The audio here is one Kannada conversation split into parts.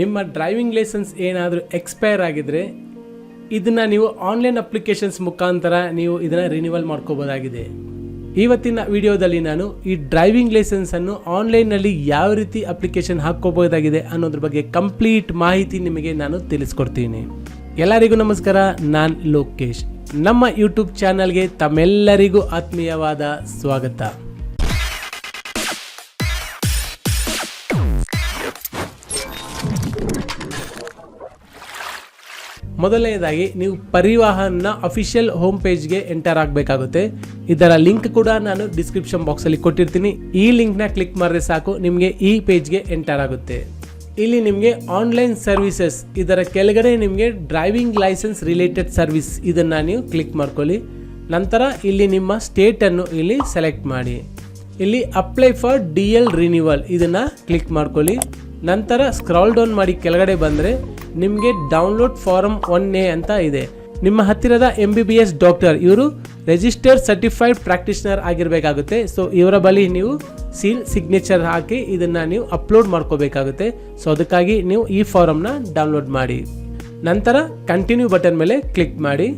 ನಿಮ್ಮ ಡ್ರೈವಿಂಗ್ ಲೈಸೆನ್ಸ್ ಏನಾದರೂ ಎಕ್ಸ್ಪೈರ್ ಆಗಿದ್ರೆ ಇದನ್ನು ನೀವು ಆನ್ಲೈನ್ ಅಪ್ಲಿಕೇಶನ್ಸ್ ಮುಖಾಂತರ ನೀವು ಇದನ್ನು ರಿನ್ಯೂವಲ್ ಮಾಡ್ಕೋಬೋದಾಗಿದೆ. ಇವತ್ತಿನ ವಿಡಿಯೋದಲ್ಲಿ ನಾನು ಈ ಡ್ರೈವಿಂಗ್ ಲೈಸೆನ್ಸನ್ನು ಆನ್ಲೈನ್ನಲ್ಲಿ ಯಾವ ರೀತಿ ಅಪ್ಲಿಕೇಶನ್ ಹಾಕ್ಕೋಬೋದಾಗಿದೆ ಅನ್ನೋದ್ರ ಬಗ್ಗೆ ಕಂಪ್ಲೀಟ್ ಮಾಹಿತಿ ನಿಮಗೆ ನಾನು ತಿಳಿಸ್ಕೊಡ್ತೀನಿ. ಎಲ್ಲರಿಗೂ ನಮಸ್ಕಾರ, ನಾನು ಲೋಕೇಶ್. ನಮ್ಮ ಯೂಟ್ಯೂಬ್ ಚಾನಲ್ಗೆ ತಮ್ಮೆಲ್ಲರಿಗೂ ಆತ್ಮೀಯವಾದ ಸ್ವಾಗತ. ಮೊದಲನೇದಾಗಿ ನೀವು ಪರಿವಾಹನ್ನ ಅಫಿಷಿಯಲ್ ಹೋಮ್ ಪೇಜ್ಗೆ ಎಂಟರ್ ಆಗಬೇಕಾಗುತ್ತೆ. ಇದರ ಲಿಂಕ್ ಕೂಡ ನಾನು ಡಿಸ್ಕ್ರಿಪ್ಷನ್ ಬಾಕ್ಸಲ್ಲಿ ಕೊಟ್ಟಿರ್ತೀನಿ. ಈ ಲಿಂಕ್ನ ಕ್ಲಿಕ್ ಮಾಡಿದ್ರೆ ಸಾಕು, ನಿಮಗೆ ಈ ಪೇಜ್ಗೆ ಎಂಟರ್ ಆಗುತ್ತೆ. ಇಲ್ಲಿ ನಿಮಗೆ ಆನ್ಲೈನ್ ಸರ್ವಿಸಸ್ ಇದರ ಕೆಳಗಡೆ ನಿಮಗೆ ಡ್ರೈವಿಂಗ್ ಲೈಸೆನ್ಸ್ ರಿಲೇಟೆಡ್ ಸರ್ವಿಸ್ ಇದನ್ನು ನೀವು ಕ್ಲಿಕ್ ಮಾಡ್ಕೊಳ್ಳಿ. ನಂತರ ಇಲ್ಲಿ ನಿಮ್ಮ ಸ್ಟೇಟನ್ನು ಇಲ್ಲಿ ಸೆಲೆಕ್ಟ್ ಮಾಡಿ. ಇಲ್ಲಿ apply for D L renewal ಇದನ್ನು ಕ್ಲಿಕ್ ಮಾಡ್ಕೊಳ್ಳಿ. ನಂತರ ಸ್ಕ್ರಾಲ್ ಡೌನ್ ಮಾಡಿ ಕೆಳಗಡೆ ಬಂದರೆ ನಿಮಗೆ ಡೌನ್ಲೋಡ್ ಫಾರಮ್ ಒನ್ ಎ ಅಂತ ಇದೆ. ನಿಮ್ಮ ಹತ್ತಿರದ M B B S doctor ಇವರು ರಿಜಿಸ್ಟರ್ಡ್ ಸರ್ಟಿಫೈಡ್ ಪ್ರಾಕ್ಟೀಷನರ್ ಆಗಿರಬೇಕಾಗುತ್ತೆ. ಸೊ ಇವರ ಬಳಿ ನೀವು ಸೀಲ್ ಸಿಗ್ನೇಚರ್ ಹಾಕಿ ಇದನ್ನು ನೀವು ಅಪ್ಲೋಡ್ ಮಾಡ್ಕೋಬೇಕಾಗುತ್ತೆ. ಸೊ ಅದಕ್ಕಾಗಿ ನೀವು ಈ ಫಾರಮ್ನ ಡೌನ್ಲೋಡ್ ಮಾಡಿ. ನಂತರ ಕಂಟಿನ್ಯೂ ಬಟನ್ ಮೇಲೆ ಕ್ಲಿಕ್ ಮಾಡಿ.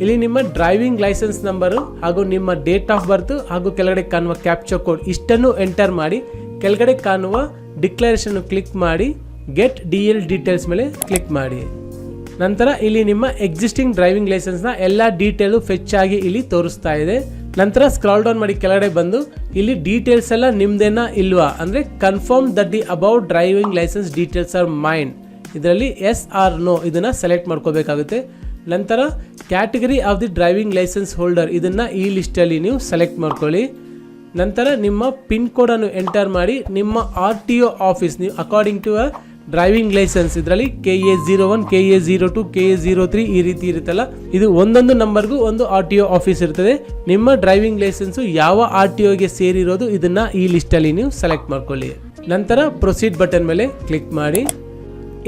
ಇಲ್ಲಿ ನಿಮ್ಮ ಡ್ರೈವಿಂಗ್ ಲೈಸೆನ್ಸ್ ನಂಬರು ಹಾಗೂ ನಿಮ್ಮ ಡೇಟ್ ಆಫ್ ಬರ್ತ್ ಹಾಗೂ ಕೆಳಗಡೆ ಕಾಣುವ ಕ್ಯಾಪ್ಚರ್ ಕೋಡ್ ಇಷ್ಟನ್ನು ಎಂಟರ್ ಮಾಡಿ. ಕೆಳಗಡೆ ಕಾಣುವ ಡಿಕ್ಲರೇಷನ್ ಕ್ಲಿಕ್ ಮಾಡಿ. ಗೆಟ್ ಡಿ ಎಲ್ ಡೀಟೇಲ್ಸ್ ಮೇಲೆ ಕ್ಲಿಕ್ ಮಾಡಿ. ನಂತರ ಇಲ್ಲಿ ನಿಮ್ಮ ಎಕ್ಸಿಸ್ಟಿಂಗ್ ಡ್ರೈವಿಂಗ್ ಲೈಸೆನ್ಸ್ನ ಎಲ್ಲ ಡೀಟೇಲು ಫೆಚ್ ಆಗಿ ಇಲ್ಲಿ ತೋರಿಸ್ತಾ ಇದೆ. ನಂತರ ಸ್ಕ್ರಾಲ್ ಡೌನ್ ಮಾಡಿ ಕೆಳಗಡೆ ಬಂದು ಇಲ್ಲಿ ಡೀಟೇಲ್ಸ್ ಎಲ್ಲ ನಿಮ್ದೇನಾ ಇಲ್ವಾ? ಅಂದರೆ confirm that the about driving licence details are mind ಇದರಲ್ಲಿ ಎಸ್ ಆರ್ ನೋ ಇದನ್ನು ಸೆಲೆಕ್ಟ್ ಮಾಡ್ಕೋಬೇಕಾಗುತ್ತೆ. ನಂತರ category of the driving licence holder ಇದನ್ನು ಈ ಲಿಸ್ಟಲ್ಲಿ ನೀವು ಸೆಲೆಕ್ಟ್ ಮಾಡ್ಕೊಳ್ಳಿ. ನಂತರ ನಿಮ್ಮ ಪಿನ್ ಕೋಡನ್ನು ಎಂಟರ್ ಮಾಡಿ ನಿಮ್ಮ ಆರ್ ಟಿ ಒ ಆಫೀಸ್ ನೀವು according to a driving licence ಇದರಲ್ಲಿ K A zero one, K A zero two, K A zero three ಈ ರೀತಿ ಇರುತ್ತಲ್ಲ? ಇದು ಒಂದೊಂದು ನಂಬರ್ಗೂ ಒಂದು ಆರ್ ಟಿ ಒ ಆಫೀಸ್ ಇರ್ತದೆ. ನಿಮ್ಮ ಡ್ರೈವಿಂಗ್ ಲೈಸೆನ್ಸು ಯಾವ ಆರ್ ಟಿ ಒಗೆ ಸೇರಿರೋದು ಇದನ್ನು ಈ ಲಿಸ್ಟಲ್ಲಿ ನೀವು ಸೆಲೆಕ್ಟ್ ಮಾಡ್ಕೊಳ್ಳಿ. ನಂತರ ಪ್ರೊಸೀಡ್ ಬಟನ್ ಮೇಲೆ ಕ್ಲಿಕ್ ಮಾಡಿ.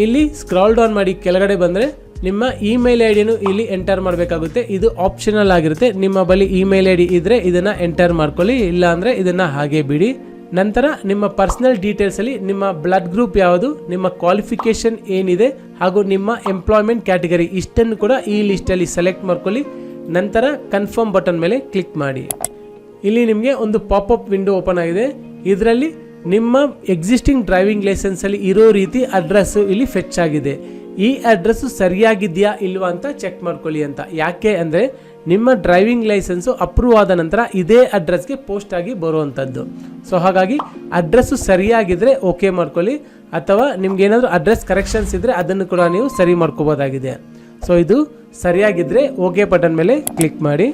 ಇಲ್ಲಿ ಸ್ಕ್ರಾಲ್ ಡೌನ್ ಮಾಡಿ ಕೆಳಗಡೆ ಬಂದರೆ ನಿಮ್ಮ ಇಮೇಲ್ ಐ ಡಿನೂ ಇಲ್ಲಿ ಎಂಟರ್ ಮಾಡಬೇಕಾಗುತ್ತೆ. ಇದು ಆಪ್ಷನಲ್ ಆಗಿರುತ್ತೆ. ನಿಮ್ಮ ಬಳಿ ಇಮೇಲ್ ಐ ಡಿ ಇದ್ದರೆ ಇದನ್ನು ಎಂಟರ್ ಮಾಡ್ಕೊಳ್ಳಿ. ಇಲ್ಲ ಅಂದ್ರೆ ಇದನ್ನು ಹಾಗೆ ಬಿಡಿ. ನಂತರ ನಿಮ್ಮ ಪರ್ಸನಲ್ ಡೀಟೇಲ್ಸಲ್ಲಿ ನಿಮ್ಮ ಬ್ಲಡ್ ಗ್ರೂಪ್ ಯಾವುದು, ನಿಮ್ಮ ಕ್ವಾಲಿಫಿಕೇಷನ್ ಏನಿದೆ, ಹಾಗೂ ನಿಮ್ಮ ಎಂಪ್ಲಾಯ್ಮೆಂಟ್ ಕ್ಯಾಟಗರಿ ಇಷ್ಟನ್ನು ಕೂಡ ಈ ಲಿಸ್ಟಲ್ಲಿ ಸೆಲೆಕ್ಟ್ ಮಾಡ್ಕೊಳ್ಳಿ. ನಂತರ ಕನ್ಫರ್ಮ್ ಬಟನ್ ಮೇಲೆ ಕ್ಲಿಕ್ ಮಾಡಿ. ಇಲ್ಲಿ ನಿಮಗೆ ಒಂದು ಪಾಪಪ್ ವಿಂಡೋ ಓಪನ್ ಆಗಿದೆ. ಇದರಲ್ಲಿ ನಿಮ್ಮ ಎಕ್ಸಿಸ್ಟಿಂಗ್ ಡ್ರೈವಿಂಗ್ ಲೈಸೆನ್ಸಲ್ಲಿ ಇರೋ ರೀತಿ ಅಡ್ರೆಸ್ಸು ಇಲ್ಲಿ ಫೆಚ್ ಆಗಿದೆ. ಈ ಅಡ್ರೆಸ್ಸು ಸರಿಯಾಗಿದೆಯಾ, ಇಲ್ವಾ ಅಂತ ಚೆಕ್ ಮಾಡ್ಕೊಳ್ಳಿ ಅಂತ. ಯಾಕೆ ಅಂದರೆ ನಿಮ್ಮ ಡ್ರೈವಿಂಗ್ ಲೈಸೆನ್ಸು ಅಪ್ರೂವ್ ಆದ ನಂತರ ಇದೇ ಅಡ್ರೆಸ್ಗೆ ಪೋಸ್ಟ್ ಆಗಿ ಬರುವಂಥದ್ದು. ಸೊ ಹಾಗಾಗಿ ಅಡ್ರೆಸ್ಸು ಸರಿಯಾಗಿದ್ದರೆ ಓಕೆ ಮಾಡ್ಕೊಳ್ಳಿ. ಅಥವಾ ನಿಮ್ಗೆ ಏನಾದರೂ ಅಡ್ರೆಸ್ ಕರೆಕ್ಷನ್ಸ್ ಇದ್ದರೆ ಅದನ್ನು ಕೂಡ ನೀವು ಸರಿ ಮಾಡ್ಕೋಬೋದಾಗಿದೆ. ಸೊ ಇದು ಸರಿಯಾಗಿದ್ದರೆ ಓಕೆ ಬಟನ್ ಮೇಲೆ ಕ್ಲಿಕ್ ಮಾಡಿ.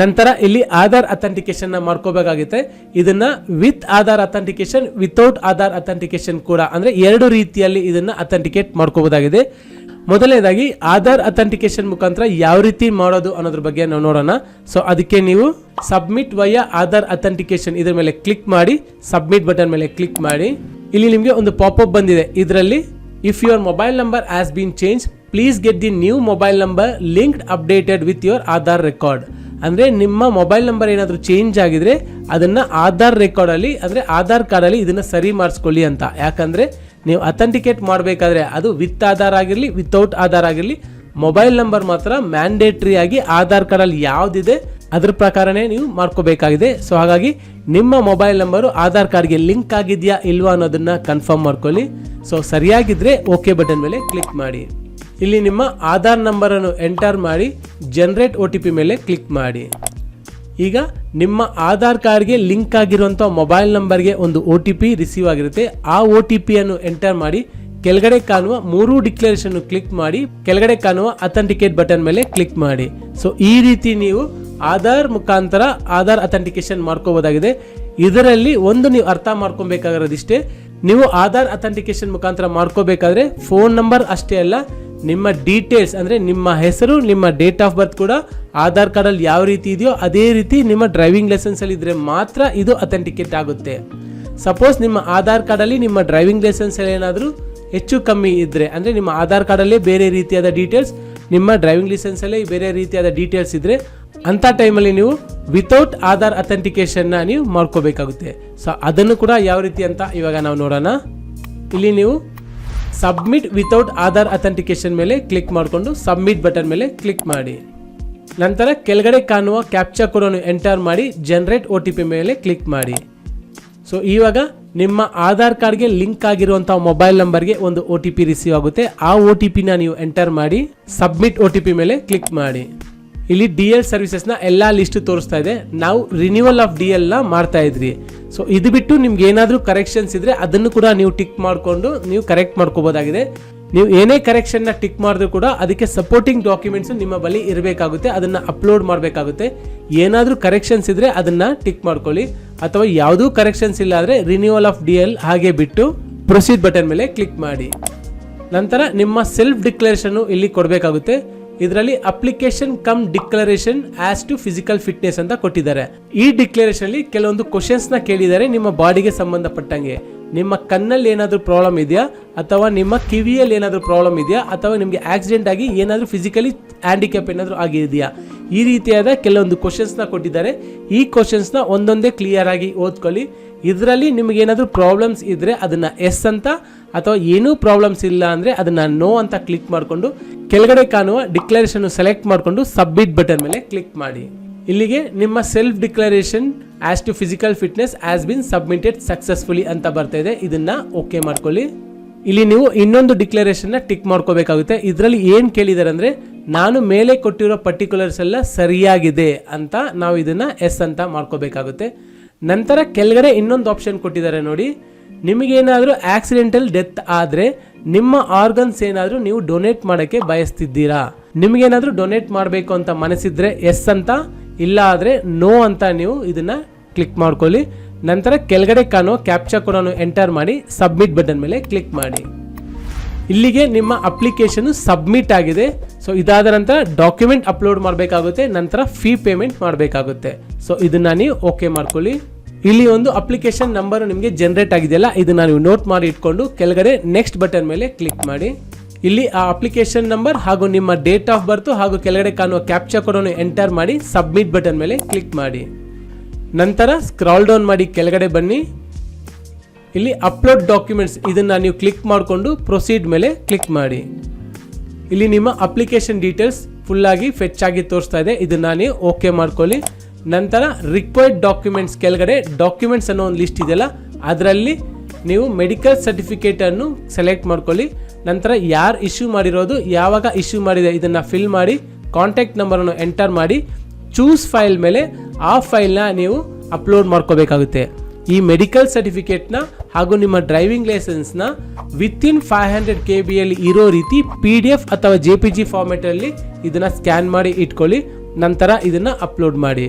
ನಂತರ ಇಲ್ಲಿ ಆಧಾರ್ ಅಥೆಂಟಿಕೇಷನ್ನ ಮಾಡ್ಕೋಬೇಕಾಗುತ್ತೆ. ಇದನ್ನು with Aadhaar authentication without Aadhaar authentication ಕೂಡ, ಅಂದರೆ ಎರಡು ರೀತಿಯಲ್ಲಿ ಇದನ್ನು ಅಥೆಂಟಿಕೇಟ್ ಮಾಡ್ಕೋಬಹುದಾಗಿದೆ ಮೊದಲನೇದಾಗಿ, ಆಧಾರ್ ಅಥೆಂಟಿಕೇಶನ್ ಮುಖಾಂತರ ಯಾವ ರೀತಿ ಮಾಡೋದು ಅನ್ನೋದ್ರ ಬಗ್ಗೆ ನಾವು ನೋಡೋಣ. ಸೊ ಅದಕ್ಕೆ ನೀವು ಸಬ್ಮಿಟ್ ವಯ ಆಧಾರ್ ಅಥೆಂಟಿಕೇಶನ್ ಇದರ ಮೇಲೆ ಕ್ಲಿಕ್ ಮಾಡಿ ಸಬ್ಮಿಟ್ ಬಟನ್ ಮೇಲೆ ಕ್ಲಿಕ್ ಮಾಡಿ. ಇಲ್ಲಿ ನಿಮಗೆ ಒಂದು ಪಾಪಪ್ ಬಂದಿದೆ. ಇದರಲ್ಲಿ if your mobile number has been change please get the new mobile number linked updated with your Aadhaar record ಅಂದರೆ, ನಿಮ್ಮ ಮೊಬೈಲ್ ನಂಬರ್ ಏನಾದರೂ ಚೇಂಜ್ ಆಗಿದ್ರೆ, ಅದನ್ನು ಆಧಾರ್ ರೆಕಾರ್ಡಲ್ಲಿ ಅಂದರೆ ಆಧಾರ್ ಕಾರ್ಡಲ್ಲಿ ಇದನ್ನು ಸರಿ ಮಾಡಿಸ್ಕೊಳ್ಳಿ ಅಂತ. ಯಾಕಂದರೆ ನೀವು ಅಥೆಂಟಿಕೇಟ್ ಮಾಡಬೇಕಾದ್ರೆ ಅದು ವಿತ್ ಆಧಾರ್ ಆಗಿರಲಿ ವಿತೌಟ್ ಆಧಾರ್ ಆಗಿರಲಿ ಮೊಬೈಲ್ ನಂಬರ್ ಮಾತ್ರ ಮ್ಯಾಂಡೇಟ್ರಿ ಆಗಿ ಆಧಾರ್ ಕಾರ್ಡಲ್ಲಿ ಯಾವುದಿದೆ, ಅದ್ರ ಪ್ರಕಾರನೇ ನೀವು ಮಾಡ್ಕೋಬೇಕಾಗಿದೆ. ಸೊ ಹಾಗಾಗಿ ನಿಮ್ಮ ಮೊಬೈಲ್ ನಂಬರು ಆಧಾರ್ ಕಾರ್ಡ್ಗೆ ಲಿಂಕ್ ಆಗಿದೆಯಾ ಇಲ್ವಾ ಅನ್ನೋದನ್ನ ಕನ್ಫರ್ಮ್ ಮಾಡ್ಕೊಳ್ಳಿ. ಸೊ ಸರಿಯಾಗಿದ್ದರೆ ಓಕೆ ಬಟನ್ ಮೇಲೆ ಕ್ಲಿಕ್ ಮಾಡಿ. ಇಲ್ಲಿ ನಿಮ್ಮ ಆಧಾರ್ ನಂಬರನ್ನು ಎಂಟರ್ ಮಾಡಿ ಜನರೇಟ್ ಒ ಟಿ ಪಿ ಮೇಲೆ ಕ್ಲಿಕ್ ಮಾಡಿ. ಈಗ ನಿಮ್ಮ ಆಧಾರ್ ಕಾರ್ಡ್ಗೆ ಲಿಂಕ್ ಆಗಿರುವಂಥ ಮೊಬೈಲ್ ನಂಬರ್ಗೆ ಒಂದು ಒ ಟಿ ಪಿ ರಿಸೀವ್ ಆಗಿರುತ್ತೆ. ಆ ಒ ಟಿ ಪಿಯನ್ನು ಎಂಟರ್ ಮಾಡಿ ಕೆಳಗಡೆ ಕಾಣುವ ಮೂರು ಡಿಕ್ಲರೇಷನ್ ಕ್ಲಿಕ್ ಮಾಡಿ ಕೆಳಗಡೆ ಕಾಣುವ ಅಥೆಂಟಿಕೇಟ್ ಬಟನ್ ಮೇಲೆ ಕ್ಲಿಕ್ ಮಾಡಿ. ಸೊ, ಈ ರೀತಿ ನೀವು ಆಧಾರ್ ಮುಖಾಂತರ ಆಧಾರ್ ಅಥೆಂಟಿಕೇಶನ್ ಮಾಡ್ಕೋಬೋದಾಗಿದೆ. ಇದರಲ್ಲಿ ಒಂದು ನೀವು ಅರ್ಥ ಮಾಡ್ಕೊಬೇಕಾಗಿರೋದಿಷ್ಟೇ. ನೀವು ಆಧಾರ್ ಅಥೆಂಟಿಕೇಶನ್ ಮುಖಾಂತರ ಮಾಡ್ಕೋಬೇಕಾದ್ರೆ ಫೋನ್ ನಂಬರ್ ಅಷ್ಟೇ ಅಲ್ಲ ನಿಮ್ಮ ಡೀಟೇಲ್ಸ್ ಅಂದರೆ ನಿಮ್ಮ ಹೆಸರು, ನಿಮ್ಮ ಡೇಟ್ ಆಫ್ ಬರ್ತ್ ಕೂಡ ಆಧಾರ್ ಕಾರ್ಡಲ್ಲಿ ಯಾವ ರೀತಿ ಇದೆಯೋ ಅದೇ ರೀತಿ ನಿಮ್ಮ ಡ್ರೈವಿಂಗ್ ಲೈಸೆನ್ಸಲ್ಲಿ ಇದ್ದರೆ ಮಾತ್ರ ಇದು ಅಥೆಂಟಿಕೇಟ್ ಆಗುತ್ತೆ. ಸಪೋಸ್ ನಿಮ್ಮ ಆಧಾರ್ ಕಾರ್ಡಲ್ಲಿ ನಿಮ್ಮ ಡ್ರೈವಿಂಗ್ ಲೈಸೆನ್ಸಲ್ಲಿ ಏನಾದರೂ ಹೆಚ್ಚು ಕಮ್ಮಿ ಇದ್ದರೆ ಅಂದರೆ ನಿಮ್ಮ ಆಧಾರ್ ಕಾರ್ಡಲ್ಲೇ ಬೇರೆ ರೀತಿಯಾದ ಡೀಟೇಲ್ಸ್ ನಿಮ್ಮ ಡ್ರೈವಿಂಗ್ ಲೈಸೆನ್ಸಲ್ಲೇ ಬೇರೆ ರೀತಿಯಾದ ಡೀಟೇಲ್ಸ್ ಇದ್ದರೆ ಅಂಥ ಟೈಮಲ್ಲಿ ನೀವು ವಿತೌಟ್ ಆಧಾರ್ ಅಥೆಂಟಿಕೇಷನ್ನ ನೀವು ಮಾಡ್ಕೋಬೇಕಾಗುತ್ತೆ. ಸೊ ಅದನ್ನು ಕೂಡ ಯಾವ ರೀತಿ ಅಂತ ಇವಾಗ ನಾವು ನೋಡೋಣ. ಇಲ್ಲಿ ನೀವು ಸಬ್ಮಿಟ್ ವಿತೌಟ್ ಆಧಾರ್ ಅಥೆಂಟಿಕೇಶನ್ ಮೇಲೆ ಕ್ಲಿಕ್ ಮಾಡಿಕೊಂಡು ಸಬ್ಮಿಟ್ ಬಟನ್ ಮೇಲೆ ಕ್ಲಿಕ್ ಮಾಡಿ. ನಂತರ ಕೆಳಗಡೆ ಕಾಣುವ ಕ್ಯಾಪ್ಚಾ ಕೋಡನ್ನು ಎಂಟರ್ ಮಾಡಿ ಜನರೇಟ್ ಒ ಟಿ ಪಿ ಮೇಲೆ ಕ್ಲಿಕ್ ಮಾಡಿ. ಸೊ ಇವಾಗ ನಿಮ್ಮ ಆಧಾರ್ ಕಾರ್ಡ್ಗೆ ಲಿಂಕ್ ಆಗಿರುವಂತಹ ಮೊಬೈಲ್ ನಂಬರ್ಗೆ ಒಂದು ಒ ಟಿ ಪಿ ರಿಸೀವ್ ಆಗುತ್ತೆ. ಆ ಒ ಟಿ ಪಿನ ನೀವು ಎಂಟರ್ ಮಾಡಿ ಸಬ್ಮಿಟ್ ಒ ಟಿ ಪಿ ಮೇಲೆ ಕ್ಲಿಕ್ ಮಾಡಿ. ಇಲ್ಲಿ ಡಿ ಎಲ್ ಸರ್ವಿಸಸ್ನ ಎಲ್ಲ ಲಿಸ್ಟ್ ತೋರಿಸ್ತಾ ಇದೆ. ನಾವು ರಿನ್ಯೂವಲ್ ಆಫ್ ಡಿ ಎಲ್ನ ಮಾಡ್ತಾ ಇದ್ರಿ ಸೊ ಇದು ಬಿಟ್ಟು ನಿಮ್ಗೆ ಏನಾದರೂ ಕರೆಕ್ಷನ್ಸ್ ಇದ್ರೆ ಅದನ್ನು ಕೂಡ ನೀವು ಟಿಕ್ ಮಾಡಿಕೊಂಡು ನೀವು ಕರೆಕ್ಟ್ ಮಾಡ್ಕೋಬೋದಾಗಿದೆ. ನೀವು ಏನೇ ಕರೆಕ್ಷನ್ನ ಟಿಕ್ ಮಾಡಿದ್ರು ಕೂಡ ಅದಕ್ಕೆ ಸಪೋರ್ಟಿಂಗ್ ಡಾಕ್ಯುಮೆಂಟ್ಸ್ ನಿಮ್ಮ ಬಳಿ ಇರಬೇಕಾಗುತ್ತೆ. ಅದನ್ನ ಅಪ್ಲೋಡ್ ಮಾಡಬೇಕಾಗುತ್ತೆ. ಏನಾದರೂ ಕರೆಕ್ಷನ್ಸ್ ಇದ್ರೆ ಅದನ್ನ ಟಿಕ್ ಮಾಡ್ಕೊಳ್ಳಿ. ಅಥವಾ ಯಾವುದೂ ಕರೆಕ್ಷನ್ಸ್ ಇಲ್ಲ ಆದರೆ ರಿನ್ಯೂವಲ್ ಆಫ್ ಡಿ ಎಲ್ ಹಾಗೆ ಬಿಟ್ಟು ಪ್ರೊಸೀಡ್ ಬಟನ್ ಮೇಲೆ ಕ್ಲಿಕ್ ಮಾಡಿ. ನಂತರ ನಿಮ್ಮ ಸೆಲ್ಫ್ ಡಿಕ್ಲರೇಷನ್ ಇಲ್ಲಿ ಕೊಡಬೇಕಾಗುತ್ತೆ. ಇದರಲ್ಲಿ application cum declaration as to physical fitness ಅಂತ ಕೊಟ್ಟಿದ್ದಾರೆ. ಈ ಡಿಕ್ಲರೇಷನ್ ಅಲ್ಲಿ ಕೆಲವೊಂದು ಕ್ವಶನ್ಸ್ನ ಕೇಳಿದ್ದಾರೆ ನಿಮ್ಮ ಬಾಡಿಗೆ ಸಂಬಂಧಪಟ್ಟಂಗೆ. ನಿಮ್ಮ ಕಣ್ಣಲ್ಲಿ ಏನಾದರೂ ಪ್ರಾಬ್ಲಮ್ ಇದೆಯಾ? ಅಥವಾ ನಿಮ್ಮ ಕಿವಿಯಲ್ಲಿ ಏನಾದರೂ ಪ್ರಾಬ್ಲಮ್ ಇದೆಯಾ? ಅಥವಾ ನಿಮಗೆ ಆಕ್ಸಿಡೆಂಟ್ ಆಗಿ ಏನಾದರೂ ಫಿಸಿಕಲಿ ಹ್ಯಾಂಡಿಕ್ಯಾಪ್ ಏನಾದರೂ ಆಗಿದೆಯಾ? ಈ ರೀತಿಯಾದ ಕೆಲವೊಂದು ಕ್ವಶನ್ಸ್ನ ಕೊಟ್ಟಿದ್ದಾರೆ. ಈ ಕ್ವಶನ್ಸ್ನ ಒಂದೊಂದೇ ಕ್ಲಿಯರ್ ಆಗಿ ಓದ್ಕೊಳ್ಳಿ. ಇದರಲ್ಲಿ ನಿಮಗೇನಾದರೂ ಪ್ರಾಬ್ಲಮ್ಸ್ ಇದ್ದರೆ ಅದನ್ನು ಎಸ್ ಅಂತ ಅಥವಾ ಏನೂ ಪ್ರಾಬ್ಲಮ್ಸ್ ಇಲ್ಲ ಅಂದರೆ ಅದನ್ನು ನೋ ಅಂತ ಕ್ಲಿಕ್ ಮಾಡಿಕೊಂಡು, ಕೆಳಗಡೆ ಕಾಣುವ ಡಿಕ್ಲರೇಷನ್ ಸೆಲೆಕ್ಟ್ ಮಾಡಿಕೊಂಡು ಸಬ್ಮಿಟ್ ಬಟನ್ ಮೇಲೆ ಕ್ಲಿಕ್ ಮಾಡಿ. ಇಲ್ಲಿಗೆ ನಿಮ್ಮ self declaration as to physical fitness has been submitted successfully ಅಂತ ಬರ್ತಾ ಇದೆ. ಇದನ್ನ ಓಕೆ ಮಾಡ್ಕೊಳ್ಳಿ. ಇಲ್ಲಿ ನೀವು ಇನ್ನೊಂದು ಡಿಕ್ಲರೇಷನ್ನ ಟಿಕ್ ಮಾಡ್ಕೋಬೇಕಾಗುತ್ತೆ. ಇದರಲ್ಲಿ ಏನು ಕೇಳಿದ್ದಾರೆ ಅಂದರೆ ನಾನು ಮೇಲೆ ಕೊಟ್ಟಿರೋ ಪರ್ಟಿಕ್ಯುಲರ್ಸ್ ಎಲ್ಲ ಸರಿಯಾಗಿದೆ ಅಂತ ನಾವು ಇದನ್ನ ಎಸ್ ಅಂತ ಮಾಡ್ಕೋಬೇಕಾಗುತ್ತೆ. ನಂತರ ಕೆಳಗಡೆ ಇನ್ನೊಂದು ಆಪ್ಷನ್ ಕೊಟ್ಟಿದ್ದಾರೆ ನೋಡಿ. ನಿಮಗೇನಾದರೂ ಆಕ್ಸಿಡೆಂಟಲ್ ಡೆತ್ ಆದರೆ ನಿಮ್ಮ ಆರ್ಗನ್ಸ್ ಏನಾದರೂ ನೀವು ಡೊನೇಟ್ ಮಾಡೋಕ್ಕೆ ಬಯಸ್ತಿದ್ದೀರಾ? ನಿಮಗೇನಾದರೂ ಡೊನೇಟ್ ಮಾಡಬೇಕು ಅಂತ ಮನಸ್ಸಿದ್ರೆ ಎಸ್ ಅಂತ ಇಲ್ಲ ಆದರೆ ನೋ ಅಂತ ನೀವು ಇದನ್ನು ಕ್ಲಿಕ್ ಮಾಡ್ಕೊಳ್ಳಿ. ನಂತರ ಕೆಳಗಡೆ ಕಾಣೋ ಕ್ಯಾಪ್ಚಾ ಕೂಡ ಎಂಟರ್ ಮಾಡಿ ಸಬ್ಮಿಟ್ ಬಟನ್ ಮೇಲೆ ಕ್ಲಿಕ್ ಮಾಡಿ. ಇಲ್ಲಿಗೆ ನಿಮ್ಮ ಅಪ್ಲಿಕೇಶನ್ ಸಬ್ಮಿಟ್ ಆಗಿದೆ. ಸೊ ಇದಾದ ನಂತರ ಡಾಕ್ಯುಮೆಂಟ್ ಅಪ್ಲೋಡ್ ಮಾಡಬೇಕಾಗುತ್ತೆ, ನಂತರ ಫೀ ಪೇಮೆಂಟ್ ಮಾಡಬೇಕಾಗುತ್ತೆ. ಸೊ ಇದನ್ನ ನೀವು ಓಕೆ ಮಾಡ್ಕೊಳ್ಳಿ. ಇಲ್ಲಿ ಒಂದು ಅಪ್ಲಿಕೇಶನ್ ನಂಬರ್ ನಿಮಗೆ ಜನರೇಟ್ ಆಗಿದೆಯಲ್ಲ, ಇದನ್ನ ನೀವು ನೋಟ್ ಮಾಡಿ ಇಟ್ಕೊಂಡು ಕೆಳಗಡೆ ನೆಕ್ಸ್ಟ್ ಬಟನ್ ಮೇಲೆ ಕ್ಲಿಕ್ ಮಾಡಿ. ಇಲ್ಲಿ ಆ ಅಪ್ಲಿಕೇಶನ್ ನಂಬರ್ ಹಾಗೂ ನಿಮ್ಮ ಡೇಟ್ ಆಫ್ ಬರ್ತ್ ಹಾಗೂ ಕೆಳಗಡೆ ಕಾಣುವ ಕ್ಯಾಪ್ಚರ್ ಕೋಡನ್ನು ಎಂಟರ್ ಮಾಡಿ ಸಬ್ಮಿಟ್ ಬಟನ್ ಮೇಲೆ ಕ್ಲಿಕ್ ಮಾಡಿ. ನಂತರ ಸ್ಕ್ರಾಲ್ ಡೌನ್ ಮಾಡಿ, ಕೆಳಗಡೆ ಬನ್ನಿ. ಇಲ್ಲಿ ಅಪ್ಲೋಡ್ ಡಾಕ್ಯುಮೆಂಟ್ಸ್ ಇದನ್ನು ನೀವು ಕ್ಲಿಕ್ ಮಾಡಿಕೊಂಡು ಪ್ರೊಸೀಡ್ ಮೇಲೆ ಕ್ಲಿಕ್ ಮಾಡಿ. ಇಲ್ಲಿ ನಿಮ್ಮ ಅಪ್ಲಿಕೇಶನ್ ಡೀಟೇಲ್ಸ್ ಫುಲ್ಲಾಗಿ ಫೆಚ್ ಆಗಿ ತೋರಿಸ್ತಾ ಇದೆ. ಇದನ್ನು ನೀವು ಓಕೆ ಮಾಡ್ಕೊಳ್ಳಿ. ನಂತರ ರಿಕ್ವೈರ್ಡ್ ಡಾಕ್ಯುಮೆಂಟ್ಸ್ ಕೆಳಗಡೆ ಡಾಕ್ಯುಮೆಂಟ್ಸ್ ಅನ್ನೋ ಒಂದು ಲಿಸ್ಟ್ ಇದೆಯಲ್ಲ, ಅದರಲ್ಲಿ ನೀವು ಮೆಡಿಕಲ್ ಸರ್ಟಿಫಿಕೇಟನ್ನು ಸೆಲೆಕ್ಟ್ ಮಾಡ್ಕೊಳ್ಳಿ. ನಂತರ ಯಾರು ಇಶ್ಯೂ ಮಾಡಿರೋದು, ಯಾವಾಗ ಇಶ್ಯೂ ಮಾಡಿದೆ ಇದನ್ನು ಫಿಲ್ ಮಾಡಿ ಕಾಂಟ್ಯಾಕ್ಟ್ ನಂಬರನ್ನು ಎಂಟರ್ ಮಾಡಿ ಚೂಸ್ ಫೈಲ್ ಮೇಲೆ ಆ ಫೈಲ್ನ ನೀವು ಅಪ್ಲೋಡ್ ಮಾಡ್ಕೋಬೇಕಾಗುತ್ತೆ. ಈ ಮೆಡಿಕಲ್ ಸರ್ಟಿಫಿಕೇಟ್ನ ಹಾಗೂ ನಿಮ್ಮ ಡ್ರೈವಿಂಗ್ ಲೈಸೆನ್ಸ್ನ ವಿತಿನ್ ಫೈವ್ ಹಂಡ್ರೆಡ್ ಕೆ ಬಿಯಲ್ಲಿ ಇರೋ ರೀತಿ ಪಿ ಡಿ ಎಫ್ ಅಥವಾ ಜೆ ಪಿ ಜಿ ಫಾರ್ಮೆಟಲ್ಲಿ ಇದನ್ನು ಸ್ಕ್ಯಾನ್ ಮಾಡಿ ಇಟ್ಕೊಳ್ಳಿ. ನಂತರ ಇದನ್ನು ಅಪ್ಲೋಡ್ ಮಾಡಿ.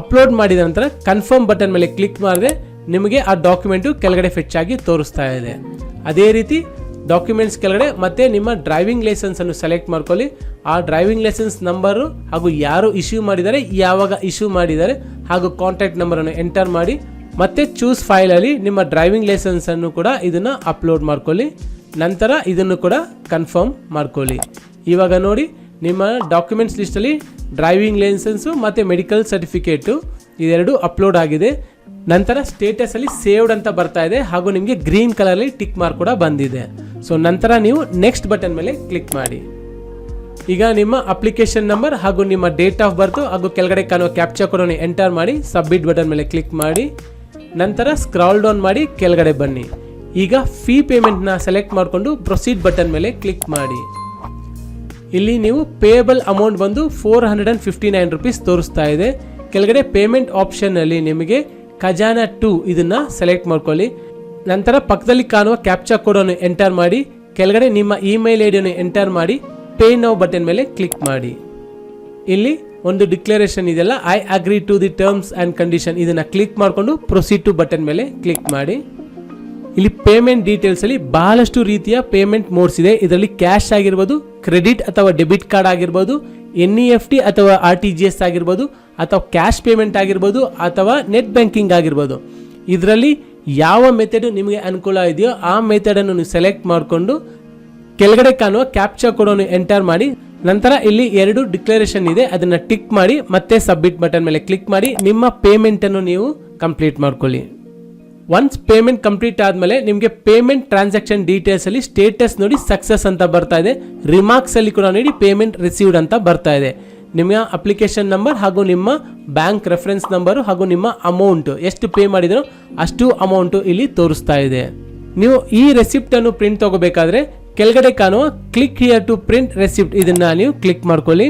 ಅಪ್ಲೋಡ್ ಮಾಡಿದ ನಂತರ ಕನ್ಫರ್ಮ್ ಬಟನ್ ಮೇಲೆ ಕ್ಲಿಕ್ ಮಾಡಿದ್ರೆ ನಿಮಗೆ ಆ ಡಾಕ್ಯುಮೆಂಟು ಕೆಳಗಡೆ ಫೆಚ್ ಆಗಿ ತೋರಿಸ್ತಾ ಇದೆ. ಅದೇ ರೀತಿ ಡಾಕ್ಯುಮೆಂಟ್ಸ್ ಕೆಳಗಡೆ ಮತ್ತೆ ನಿಮ್ಮ ಡ್ರೈವಿಂಗ್ ಲೈಸೆನ್ಸ್ ಅನ್ನು ಸೆಲೆಕ್ಟ್ ಮಾಡ್ಕೊಳ್ಳಿ. ಆ ಡ್ರೈವಿಂಗ್ ಲೈಸೆನ್ಸ್ ನಂಬರು ಹಾಗೂ ಯಾರು ಇಶ್ಯೂ ಮಾಡಿದ್ದಾರೆ, ಯಾವಾಗ ಇಶ್ಯೂ ಮಾಡಿದ್ದಾರೆ ಹಾಗೂ ಕಾಂಟ್ಯಾಕ್ಟ್ ನಂಬರನ್ನು ಎಂಟರ್ ಮಾಡಿ. ಮತ್ತೆ ಚೂಸ್ ಫೈಲಲ್ಲಿ ನಿಮ್ಮ ಡ್ರೈವಿಂಗ್ ಲೈಸೆನ್ಸ್ ಅನ್ನು ಕೂಡ ಇದನ್ನು ಅಪ್ಲೋಡ್ ಮಾಡ್ಕೊಳ್ಳಿ. ನಂತರ ಇದನ್ನು ಕೂಡ ಕನ್ಫರ್ಮ್ ಮಾಡ್ಕೊಳ್ಳಿ. ಇವಾಗ ನೋಡಿ, ನಿಮ್ಮ ಡಾಕ್ಯುಮೆಂಟ್ಸ್ ಲಿಸ್ಟಲ್ಲಿ ಡ್ರೈವಿಂಗ್ ಲೈಸೆನ್ಸು ಮತ್ತು ಮೆಡಿಕಲ್ ಸರ್ಟಿಫಿಕೇಟು ಇದೆರಡು ಅಪ್ಲೋಡ್ ಆಗಿದೆ. ನಂತರ ಸ್ಟೇಟಸಲ್ಲಿ ಸೇವ್ಡ್ ಅಂತ ಬರ್ತಾ ಇದೆ, ಹಾಗೂ ನಿಮಗೆ ಗ್ರೀನ್ ಕಲರಲ್ಲಿ ಟಿಕ್ ಮಾರ್ಕ್ ಕೂಡ ಬಂದಿದೆ. ಸೊ ನಂತರ ನೀವು ನೆಕ್ಸ್ಟ್ ಬಟನ್ ಮೇಲೆ ಕ್ಲಿಕ್ ಮಾಡಿ. ಈಗ ನಿಮ್ಮ ಅಪ್ಲಿಕೇಶನ್ ನಂಬರ್ ಹಾಗೂ ನಿಮ್ಮ ಡೇಟ್ ಆಫ್ ಬರ್ತ್ ಹಾಗೂ ಕೆಳಗಡೆ ಕಾಣುವ ಕ್ಯಾಪ್ಚರ್ ಕೂಡ ಎಂಟರ್ ಮಾಡಿ ಸಬ್ಮಿಟ್ ಬಟನ್ ಮೇಲೆ ಕ್ಲಿಕ್ ಮಾಡಿ. ನಂತರ ಸ್ಕ್ರಾಲ್ ಡೌನ್ ಮಾಡಿ ಕೆಳಗಡೆ ಬನ್ನಿ. ಈಗ ಫೀ ಪೇಮೆಂಟ್ನ ಸೆಲೆಕ್ಟ್ ಮಾಡಿಕೊಂಡು ಪ್ರೊಸೀಡ್ ಬಟನ್ ಮೇಲೆ ಕ್ಲಿಕ್ ಮಾಡಿ. ಇಲ್ಲಿ ನೀವು ಪೇಯಬಲ್ ಅಮೌಂಟ್ ಬಂದು four hundred and fifty nine rupees ತೋರಿಸ್ತಾ ಇದೆ. ಕೆಳಗಡೆ ಪೇಮೆಂಟ್ ಆಪ್ಷನ್ನಲ್ಲಿ ನಿಮಗೆ ಖಜಾನ ಟು ಇದನ್ನು ಸೆಲೆಕ್ಟ್ ಮಾಡ್ಕೊಳ್ಳಿ. ನಂತರ ಪಕ್ಕದಲ್ಲಿ ಕಾಣುವ ಕ್ಯಾಪ್ಚಾ ಕೋಡನ್ನು ಎಂಟರ್ ಮಾಡಿ. ಕೆಳಗಡೆ ನಿಮ್ಮ ಇಮೇಲ್ ಐಡಿಯನ್ನು ಡಿಯನ್ನು ಎಂಟರ್ ಮಾಡಿ. ಪೇ ನೌ ಬಟನ್ ಮೇಲೆ ಕ್ಲಿಕ್ ಮಾಡಿ. ಇಲ್ಲಿ ಒಂದು ಡಿಕ್ಲರೇಷನ್ ಇದೆಯಲ್ಲ I agree to the terms and condition ಇದನ್ನು ಕ್ಲಿಕ್ ಮಾಡಿಕೊಂಡು ಪ್ರೊಸೀಡ್ ಟು ಬಟನ್ ಮೇಲೆ ಕ್ಲಿಕ್ ಮಾಡಿ. ಇಲ್ಲಿ ಪೇಮೆಂಟ್ ಡೀಟೇಲ್ಸಲ್ಲಿ ಬಹಳಷ್ಟು ರೀತಿಯ ಪೇಮೆಂಟ್ ಮೋಡ್ಸ್ ಇದೆ. ಇದರಲ್ಲಿ ಕ್ಯಾಶ್ ಆಗಿರ್ಬೋದು ಕ್ರೆಡಿಟ್ ಅಥವಾ ಡೆಬಿಟ್ ಕಾರ್ಡ್ ಆಗಿರ್ಬೋದು ಎನ್ ಇ ಎಫ್ ಟಿ ಅಥವಾ ಆರ್ ಟಿ ಜಿ ಎಸ್ ಆಗಿರ್ಬೋದು, ಅಥವಾ ಕ್ಯಾಶ್ ಪೇಮೆಂಟ್ ಆಗಿರ್ಬೋದು, ಅಥವಾ ನೆಟ್ ಬ್ಯಾಂಕಿಂಗ್ ಆಗಿರ್ಬೋದು. ಇದರಲ್ಲಿ ಯಾವ ಮೆಥಡ್ ನಿಮಗೆ ಅನುಕೂಲ ಇದೆಯೋ ಆ ಮೆಥಡನ್ನು ನೀವು ಸೆಲೆಕ್ಟ್ ಮಾಡಿಕೊಂಡು, ಕೆಳಗಡೆ ಕಾಣುವ ಕ್ಯಾಪ್ಚರ್ ಕೋಡನ್ನು ಎಂಟರ್ ಮಾಡಿ. ನಂತರ ಇಲ್ಲಿ ಎರಡು ಡಿಕ್ಲರೇಷನ್ ಇದೆ. ಅದನ್ನ ಟಿಕ್ ಮಾಡಿ, ಮತ್ತೆ ಸಬ್ಮಿಟ್ ಬಟನ್ ಮೇಲೆ ಕ್ಲಿಕ್ ಮಾಡಿ. ನಿಮ್ಮ ಪೇಮೆಂಟ್ ಅನ್ನು ನೀವು ಕಂಪ್ಲೀಟ್ ಮಾಡ್ಕೊಳ್ಳಿ. ಒನ್ಸ್ ಪೇಮೆಂಟ್ ಕಂಪ್ಲೀಟ್ ಆದ್ಮೇಲೆ ನಿಮಗೆ ಪೇಮೆಂಟ್ ಟ್ರಾನ್ಸಾಕ್ಷನ್ ಡೀಟೇಲ್ಸ್ ಅಲ್ಲಿ ಸ್ಟೇಟಸ್ ನೋಡಿ ಸಕ್ಸಸ್ ಅಂತ ಬರ್ತಾ ಇದೆ. ರಿಮಾರ್ಕ್ಸ್ ಅಲ್ಲಿ ಕೂಡ ನೋಡಿ ಪೇಮೆಂಟ್ ರಿಸೀವ್ಡ್ ಅಂತ ಬರ್ತಾ ಇದೆ. ನಿಮ್ಮ ಅಪ್ಲಿಕೇಶನ್ ನಂಬರ್ ಹಾಗೂ ನಿಮ್ಮ ಬ್ಯಾಂಕ್ ರೆಫರೆನ್ಸ್ ನಂಬರು ಹಾಗೂ ನಿಮ್ಮ ಅಮೌಂಟ್ ಎಷ್ಟು ಪೇ ಮಾಡಿದ್ರು ಅಷ್ಟು ಅಮೌಂಟು ಇಲ್ಲಿ ತೋರಿಸ್ತಾ ಇದೆ. ನೀವು ಈ ರೆಸಿಪ್ಟನ್ನು ಪ್ರಿಂಟ್ ತಗೋಬೇಕಾದ್ರೆ ಕೆಳಗಡೆ ಕಾಣುವ click here to print receipt ಇದನ್ನ ನೀವು ಕ್ಲಿಕ್ ಮಾಡ್ಕೊಳ್ಳಿ.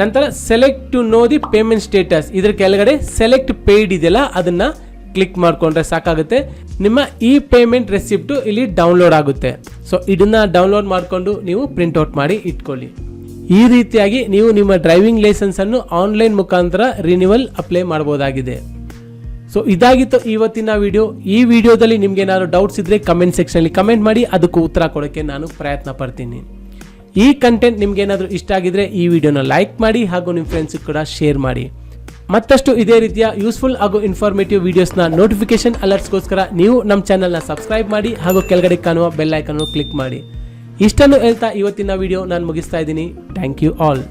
ನಂತರ select to know the payment status ಇದ್ರ ಕೆಳಗಡೆ ಸೆಲೆಕ್ಟ್ ಪೇಯ್ಡ್ ಇದೆಯಲ್ಲ, ಅದನ್ನ ಕ್ಲಿಕ್ ಮಾಡ್ಕೊಂಡ್ರೆ ಸಾಕಾಗುತ್ತೆ. ನಿಮ್ಮ ಇ ಪೇಮೆಂಟ್ ರೆಸಿಪ್ಟು ಇಲ್ಲಿ ಡೌನ್ಲೋಡ್ ಆಗುತ್ತೆ. ಸೊ ಇದನ್ನ ಡೌನ್ಲೋಡ್ ಮಾಡಿಕೊಂಡು ನೀವು ಪ್ರಿಂಟ್ ಔಟ್ ಮಾಡಿ ಇಟ್ಕೊಳ್ಳಿ. ಈ ರೀತಿಯಾಗಿ ನೀವು ನಿಮ್ಮ ಡ್ರೈವಿಂಗ್ ಲೈಸೆನ್ಸ್ ಅನ್ನು ಆನ್ಲೈನ್ ಮುಖಾಂತರ ರಿನ್ಯೂವಲ್ ಅಪ್ಲೈ ಮಾಡಬಹುದಾಗಿದೆ. ಸೊ ಇದಾಗಿತ್ತು ಇವತ್ತಿನ ವಿಡಿಯೋ ಈ ವಿಡಿಯೋದಲ್ಲಿ ನಿಮ್ಗೆ ಏನಾದ್ರು ಡೌಟ್ಸ್ ಇದ್ರೆ ಕಮೆಂಟ್ ಸೆಕ್ಷನಲ್ಲಿ ಕಮೆಂಟ್ ಮಾಡಿ, ಅದಕ್ಕೂ ಉತ್ತರ ಕೊಡೋಕ್ಕೆ ನಾನು ಪ್ರಯತ್ನ ಪಡ್ತೀನಿ. ಈ ಕಂಟೆಂಟ್ ನಿಮ್ಗೆ ಏನಾದರೂ ಇಷ್ಟ ಆಗಿದ್ರೆ ಈ ವಿಡಿಯೋನ ಲೈಕ್ ಮಾಡಿ ಹಾಗೂ ನಿಮ್ಮ ಫ್ರೆಂಡ್ಸ್ ಕೂಡ ಶೇರ್ ಮಾಡಿ. ಮತ್ತಷ್ಟು ಇದೇ ರೀತಿಯ ಯೂಸ್ಫುಲ್ ಹಾಗೂ ಇನ್ಫಾರ್ಮೇಟಿವ್ ವಿಡಿಯೋಸ್ನ ನೋಟಿಫಿಕೇಶನ್ ಅಲರ್ಟ್ಸ್ಗೋಸ್ಕರ ನೀವು ನಮ್ಮ ಚಾನಲ್ನ ಸಬ್ಸ್ಕ್ರೈಬ್ ಮಾಡಿ ಹಾಗೂ ಕೆಳಗಡೆ ಕಾಣುವ ಬೆಲ್ ಐಕನ್ನು ಕ್ಲಿಕ್ ಮಾಡಿ. ಇಷ್ಟನ್ನು ಹೇಳ್ತಾ ಇವತ್ತಿನ ವಿಡಿಯೋ ನಾನು ಮುಗಿಸ್ತಾ ಇದ್ದೀನಿ. Thank you all